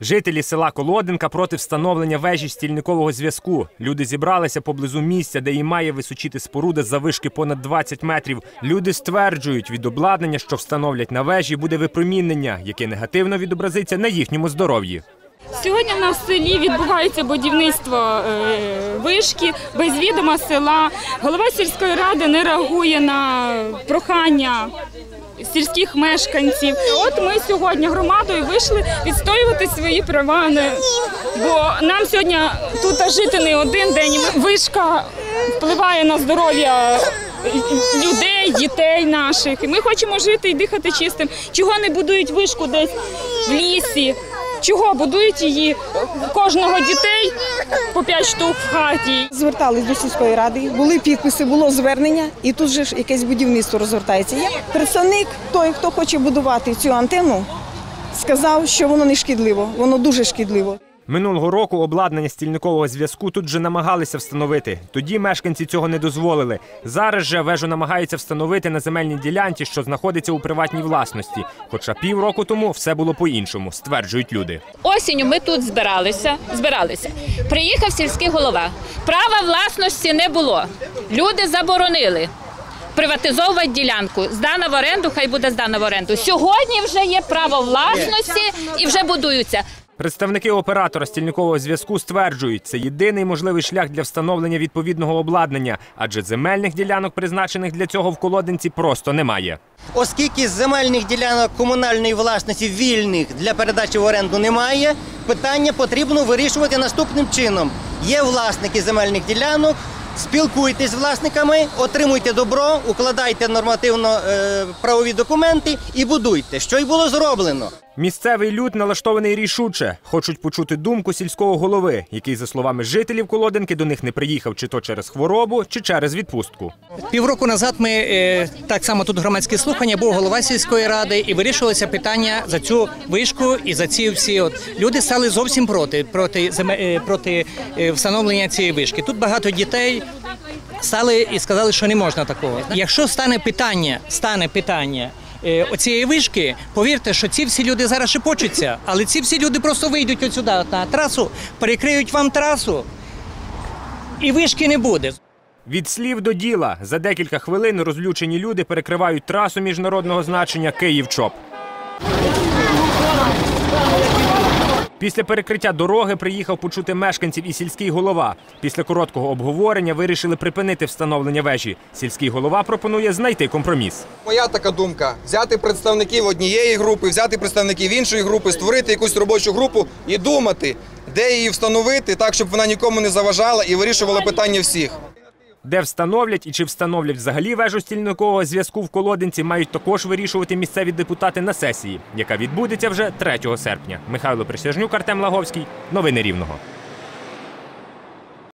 Жителі села Колодинка проти встановлення вежі стільникового зв'язку. Люди зібралися поблизу місця, де і має височити споруда з завишки понад 20 метрів. Люди стверджують, від обладнання, що встановлять на вежі, буде випромінення, яке негативно відобразиться на їхньому здоров'ї. Сьогодні в нас в селі відбувається будівництво е, вишки без відома села. Голова сільської ради не реагує на прохання сільських мешканців. От ми сьогодні громадою вийшли відстоювати свої права. Бо нам сьогодні тут жити не один день. Вишка впливає на здоров'я людей, дітей наших. І ми хочемо жити і дихати чистим. Чого не будують вишку десь в лісі? Чого будують її кожного дітей по 5 штук в хаті? Звертались до сільської ради, були підписи, було звернення, і тут же ж якесь будівництво розгортається. Я представник, той, хто хоче будувати цю антенну, сказав, що воно не шкідливо, воно дуже шкідливо. Минулого року обладнання стільникового зв'язку тут же намагалися встановити. Тоді мешканці цього не дозволили. Зараз же вежу намагаються встановити на земельній ділянці, що знаходиться у приватній власності. Хоча півроку тому все було по-іншому, стверджують люди. Осінню ми тут збиралися. збиралися. Приїхав сільський голова. Права власності не було. Люди заборонили. Приватизовувати ділянку, здана в оренду, хай буде здана в оренду. Сьогодні вже є право власності і вже будуються. Представники оператора стільникового зв'язку стверджують, це єдиний можливий шлях для встановлення відповідного обладнання, адже земельних ділянок, призначених для цього в колодинці, просто немає. Оскільки земельних ділянок комунальної власності вільних для передачі в оренду немає, питання потрібно вирішувати наступним чином. Є власники земельних ділянок, спілкуйтесь з власниками, отримуйте добро, укладайте нормативно-правові документи і будуйте, що й було зроблено. Місцевий люд налаштований рішуче. Хочуть почути думку сільського голови, який, за словами жителів Колодинки, до них не приїхав чи то через хворобу, чи через відпустку. Півроку назад ми е, так само тут громадські слухання, був голова сільської ради, і вирішувалося питання за цю вишку і за ці всі. От люди стали зовсім проти проти е, проти е, встановлення цієї вишки. Тут багато дітей стали і сказали, що не можна такого. Якщо стане питання, стане питання. Е, Оцієї вишки, повірте, що ці всі люди зараз шепочуться, але ці всі люди просто вийдуть от на трасу, перекриють вам трасу, і вишки не буде. Від слів до діла за декілька хвилин розлючені люди перекривають трасу міжнародного значення Київ-Чоп. Після перекриття дороги приїхав почути мешканців і сільський голова. Після короткого обговорення вирішили припинити встановлення вежі. Сільський голова пропонує знайти компроміс. Моя така думка: взяти представників однієї групи, взяти представників іншої групи, створити якусь робочу групу і думати, де її встановити, так щоб вона нікому не заважала і вирішувала питання всіх. Де встановлять і чи встановлять взагалі вежу стільникового зв'язку в Колодинці, мають також вирішувати місцеві депутати на сесії, яка відбудеться вже 3 серпня. Михайло Присяжнюк, Артем Лаговський. Новини Рівного.